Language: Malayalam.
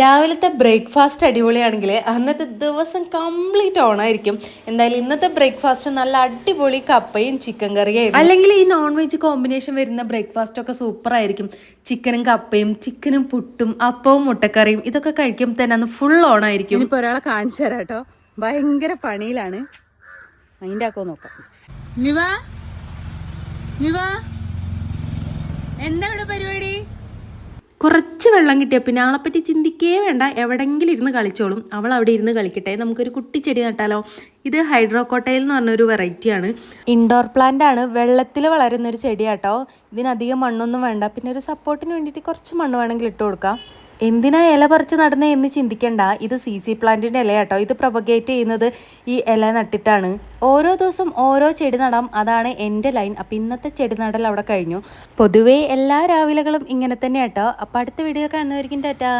രാവിലത്തെ ബ്രേക്ക്ഫാസ്റ്റ് അടിപൊളിയാണെങ്കിൽ അന്നത്തെ ദിവസം കംപ്ലീറ്റ് ഓൺ ആയിരിക്കും എന്തായാലും ഇന്നത്തെ ബ്രേക്ക്ഫാസ്റ്റ് നല്ല അടിപൊളി കപ്പയും ചിക്കൻ കറിയായിരുന്നു. അല്ലെങ്കിൽ ഈ നോൺ വെജ് കോമ്പിനേഷൻ വരുന്ന ബ്രേക്ക്ഫാസ്റ്റ് ഒക്കെ സൂപ്പർ ആയിരിക്കും ചിക്കനും കപ്പയും ചിക്കനും പുട്ടും അപ്പവും മുട്ടക്കറിയും ഇതൊക്കെ കഴിക്കുമ്പോൾ തന്നെ അന്ന് ഫുൾ ഓണായിരിക്കും. ഇപ്പോൾ ഒരാളെ കാണിച്ചു തരാം കേട്ടോ. ഭയങ്കര പണിയിലാണ്. അതിന്റെ ആക്കോ നോക്കാം. നിവ? നിവ? എന്താ ഇവിടെ പരിപാടി? കുറച്ച് വെള്ളം കിട്ടിയാൽ പിന്നെ ആളെപ്പറ്റി ചിന്തിക്കേ വേണ്ട. എവിടെങ്കിലും ഇരുന്ന് കളിച്ചോളും. അവൾ അവിടെ ഇരുന്ന് കളിക്കട്ടെ. നമുക്കൊരു കുട്ടി ചെടി നട്ടാലോ? ഇത് ഹൈഡ്രോക്കോട്ടയിൽ എന്ന് പറഞ്ഞൊരു വെറൈറ്റിയാണ് ഇൻഡോർ പ്ലാന്റ് ആണ്. വെള്ളത്തിൽ വളരുന്ന ഒരു ചെടിയാട്ടോ. ഇതിനധികം മണ്ണൊന്നും വേണ്ട. പിന്നെ ഒരു സപ്പോർട്ടിന് വേണ്ടിയിട്ട് കുറച്ച് മണ്ണ് വേണമെങ്കിൽ ഇട്ട് കൊടുക്കാം. എന്തിനാ ഇല പറിച്ച് നടന്നേ എന്ന് ചിന്തിക്കണ്ട. ഇത് സി സി പ്ലാന്റിന്റെ ഇലയാട്ടോ. ഇത് പ്രൊപഗേറ്റ് ചെയ്യുന്നത് ഈ ഇല നട്ടിട്ടാണ്. ഓരോ ദിവസം ഓരോ ചെടി നടാം. അതാണ് എന്റെ ലൈൻ. അപ്പം ഇന്നത്തെ ചെടി നടൽ അവിടെ കഴിഞ്ഞു. പൊതുവേ എല്ലാ രാവിലകളും ഇങ്ങനെ തന്നെ കേട്ടോ അപ്പം അടുത്ത വീഡിയോ കാണുന്നവരിക്കും ടാറ്റാ.